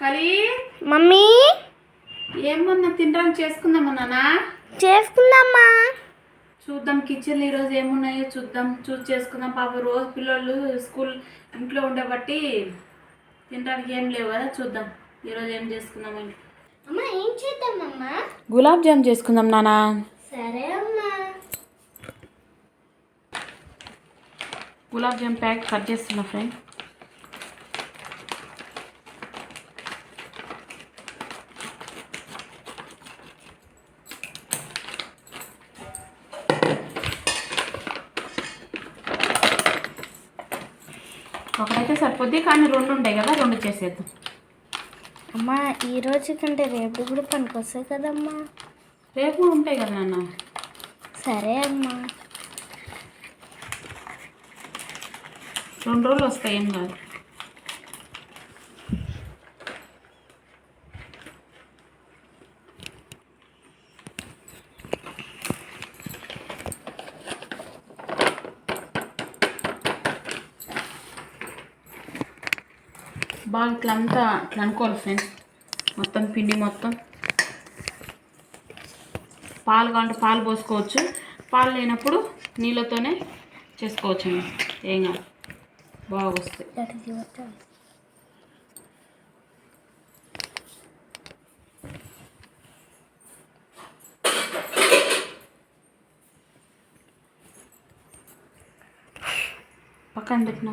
కలి మమ్మీ? ఏమన్నా తినడానికి చేసుకుందామన్నానా చేసుకుందామా? చూద్దాం కిచెన్లో ఈరోజు ఏమున్నాయో చూద్దాం. చూసి చేసుకుందాం. పాప రోజు పిల్లలు స్కూల్ ఇంట్లో ఉండబట్టి తినడానికి ఏం లేవు కదా చూద్దాం. ఈరోజు ఏం చేసుకుందామని అమ్మా ఏం చేద్దామమ్మా గులాబ్ జామ్ చేసుకుందాం నానా. సరే అమ్మా. గులాబ్ జామ్ ప్యాక్ కట్ చేస్తున్నా ఫ్రెండ్. ఒకటైతే సరిపోద్ది కానీ రెండు ఉంటాయి కదా రెండు చేసేద్దాం. అమ్మా ఈ రోజు కంటే రేపు కూడా పనికొస్తాయి కదమ్మా? రేపు కూడా ఉంటాయి కదా నాన్న. సరే అమ్మా. రెండు రోజులు వస్తాయి ఏం కాదు. బాగా ఇట్లా అంతా ఇట్లా అనుకోవాలి ఫ్రెండ్స్ మొత్తం పిండి మొత్తం. పాలు కావాలంటే పాలు పోసుకోవచ్చు. పాలు లేనప్పుడు నీళ్ళతోనే చేసుకోవచ్చు ఏం కాదు. బాగా వస్తాయి. పక్కన పెట్టినా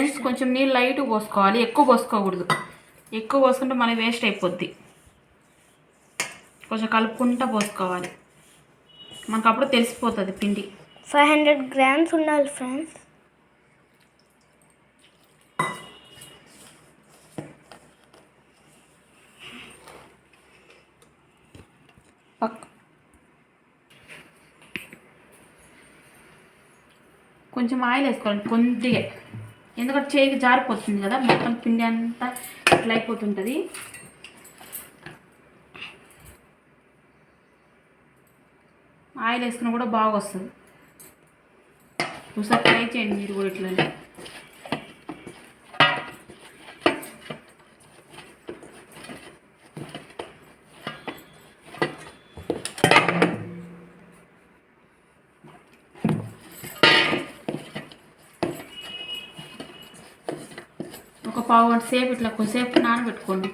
ఫ్రెండ్స్ కొంచెం నీళ్ళు లైట్ పోసుకోవాలి. ఎక్కువ పోసుకోకూడదు. ఎక్కువ పోసుకుంటే మళ్ళీ వేస్ట్ అయిపోద్ది. కొంచెం కలుపుకుంటా పోసుకోవాలి. మనకు అప్పుడు తెలిసిపోతుంది పిండి. ఫైవ్ హండ్రెడ్ గ్రామ్స్ ఉండాలి ఫ్రెండ్స్ కొంచెం ఆయిల్ వేసుకోవాలి. కొద్దిగా. ఎందుకంటే చేయికి జారిపోతుంది కదా మొత్తం పిండి అంతా ఇట్లా అయిపోతుంటుంది. ఆయిల్ వేసుకున్నా కూడా బాగా వస్తుంది. ఒకసారి ట్రై చేయండి మీరు కూడా ఇట్లా ఒక పావు గంట సేపు ఇట్లా కొద్దిసేపు నానబెట్టుకోండి.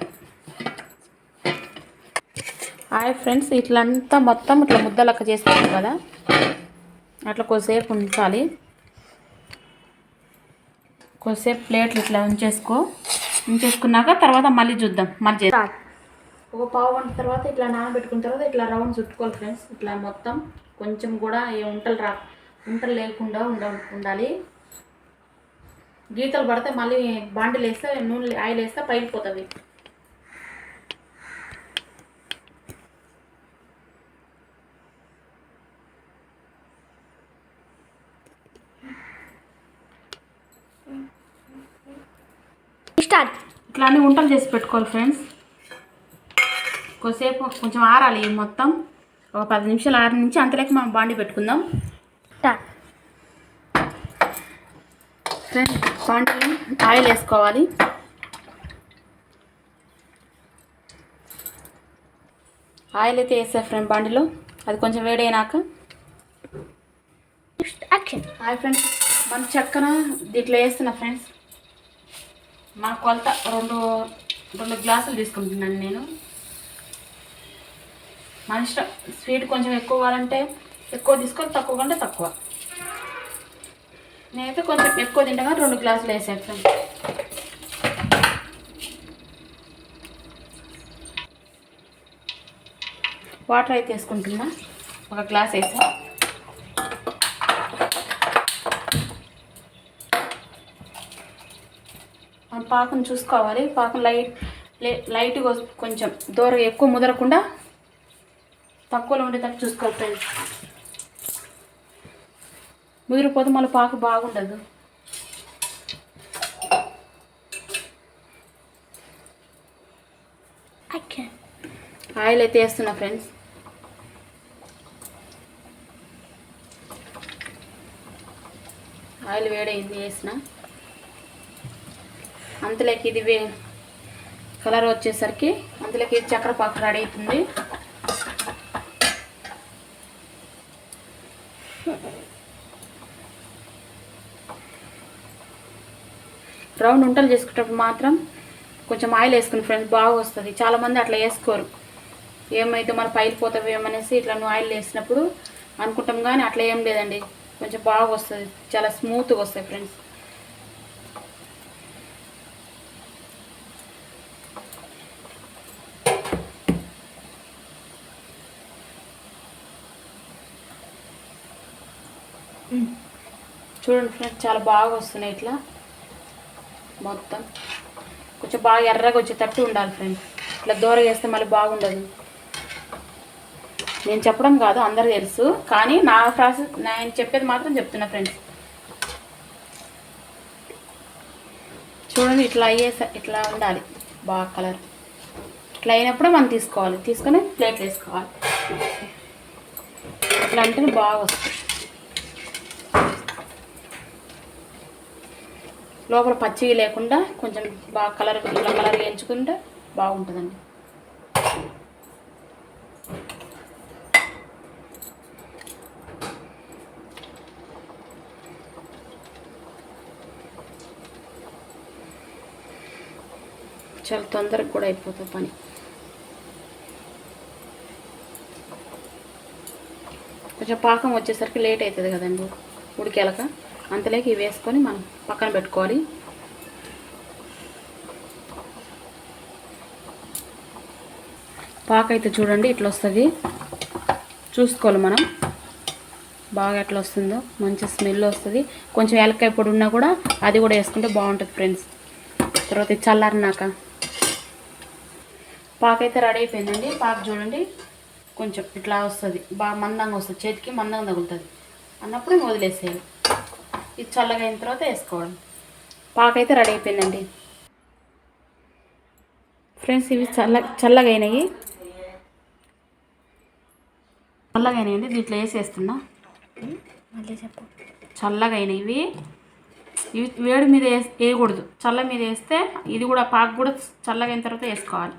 హాయ్ ఫ్రెండ్స్ ఇట్లా అంతా మొత్తం ఇట్లా ముద్దలక్క చేసుకుంటాం కదా? అట్లా కొద్దిసేపు ఉంచాలి. కొద్దిసేపు ప్లేట్లు ఇట్లా ఉంచేసుకో. ఉంచేసుకున్నాక తర్వాత మళ్ళీ చూద్దాం. మళ్ళీ ఒక పావు గంట తర్వాత ఇట్లా నానబెట్టుకున్న తర్వాత ఇట్లా రౌండ్ చుట్టుకోవాలి ఫ్రెండ్స్. ఇట్లా మొత్తం కొంచెం కూడా ఏ ఉంటలు రా ఉంటలు లేకుండా ఉండ ఉండాలి. గీతలు పడితే మళ్ళీ బాండిలు వేస్తే నూనె ఆయిల్ వేస్తే పైలిపోతుంది స్టార్ట్. ఇట్లా అన్ని వంటలు చేసి పెట్టుకోవాలి ఫ్రెండ్స్. కొద్దిసేపు కొంచెం ఆరాలి మొత్తం. ఒక పది నిమిషాలు ఆరి నుంచి అంతలోకి మనం బాండి పెట్టుకుందాం. స్టార్ట్. ఫ్రెండ్స్ బాండిలో ఆయిల్ వేసుకోవాలి. ఆయిల్ అయితే వేసా ఫ్రెండ్ బాండిలో అది కొంచెం వేడైనాక. హాయ్ ఫ్రెండ్స్ మన చక్కన దీంట్లో వేస్తున్నా ఫ్రెండ్స్. మన కొలత రెండు రెండు గ్లాసులు తీసుకుంటున్నాను నేను. మన ఇష్టం స్వీట్ కొంచెం ఎక్కువ కావాలంటే ఎక్కువ తీసుకొని తక్కువ కంటే తక్కువ. నేనైతే కొంచెం ఎక్కువ తింటా రెండు గ్లాసులు వేసాను వాటర్ అయితే వేసుకుంటున్నా. ఒక గ్లాస్ వేసా. మనం పాకం చూసుకోవాలి. పాకం లైట్ లైట్గా కొంచెం దూరం ఎక్కువ ముదరకుండా తక్కువలో ఉండేటట్టు చూసుకోవాలి ఫ్రెండ్స్. ముదిరిపోతే మళ్ళీ పాకు బాగుండదు. ఆయిల్ అయితే వేస్తున్నా ఫ్రెండ్స్. ఆయిల్ వేడైంది వేసిన. అంతలోకి ఇది వే కలర్ వచ్చేసరికి అందులోకి చక్కెర పాకు రెడీ అవుతుంది. రౌండ్ ఉంటలు చేసుకునేటప్పుడు మాత్రం కొంచెం ఆయిల్ వేసుకుని ఫ్రెండ్స్ బాగా వస్తుంది చాలామంది అట్లా వేసుకోరు. ఏమైతే మన పైలు పోతావేమనేసి ఇట్లా నువ్వు ఆయిల్ వేసినప్పుడు అనుకుంటాం కానీ అట్లా ఏం లేదండి. కొంచెం బాగా వస్తుంది చాలా స్మూత్గా వస్తాయి ఫ్రెండ్స్. చూడండి ఫ్రెండ్స్ చాలా బాగా వస్తున్నాయి ఇట్లా. మొత్తం. కొంచెం బాగా ఎర్రగా వచ్చేటట్టు ఉండాలి ఫ్రెండ్స్ ఇట్లా దూరగా వేస్తే మళ్ళీ బాగుండదు. నేను చెప్పడం కాదు అందరు తెలుసు. కానీ నా ప్రాసెస్ నేను చెప్పేది మాత్రం చెప్తున్నా ఫ్రెండ్స్ చూడండి ఇట్లా అయ్యే ఇట్లా ఉండాలి. బాగా కలర్ ఇట్లా అయినప్పుడు మనం తీసుకోవాలి. తీసుకొని ప్లేట్లు వేసుకోవాలి. ఇట్లా అంటే బాగా వస్తుంది. లోపల పచ్చివి లేకుండా కొంచెం బాగా కలర్ ఇలా కలర్ వేయించుకుంటే బాగుంటుందండి. చాలా తొందరగా కూడా అయిపోతుంది పని. కొంచెం పాకం వచ్చేసరికి లేట్ అవుతుంది కదండి ఉడికేలక? అంతలోకి ఇవి వేసుకొని మనం పక్కన పెట్టుకోవాలి. పాక అయితే చూడండి ఇట్లా వస్తుంది. చూసుకోవాలి మనం. బాగా ఎట్లా వస్తుందో మంచి స్మెల్ వస్తుంది. కొంచెం ఏలకాయ పొడి ఉన్నా కూడా అది కూడా వేసుకుంటే బాగుంటుంది ఫ్రెండ్స్. తర్వాత చల్లారినాక. పాక అయితే రెడీ అయిపోయిందండి. పాక చూడండి. కొంచెం ఇట్లా వస్తుంది. బాగా మందంగా వస్తుంది. చేతికి మందంగా తగులుతుంది. అన్నప్పుడు వదిలేసేయాలి. ఇది చల్లగా అయిన తర్వాత వేసుకోవడం. పాక అయితే రెడీ అయిపోయిందండి. ఫ్రెండ్స్ ఇవి చల్ల చల్లగా అయినాయి చల్లగా అయినాయండి దీంట్లో వేసేస్తున్నా. మళ్ళీ చెప్పు. చల్లగా అయినాయి ఇవి. ఇవి వేడి మీద వేస్ వేయకూడదు. చల్ల మీద వేస్తే ఇది కూడా పాకు కూడా చల్లగా అయిన తర్వాత వేసుకోవాలి.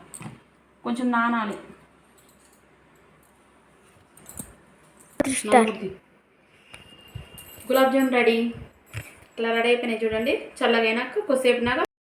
కొంచెం నానాలి. Gulab jam ready. ఇట్లా రెడీ అయిపోయినాయి చూడండి. చల్లగా కొద్దిసేపు నాక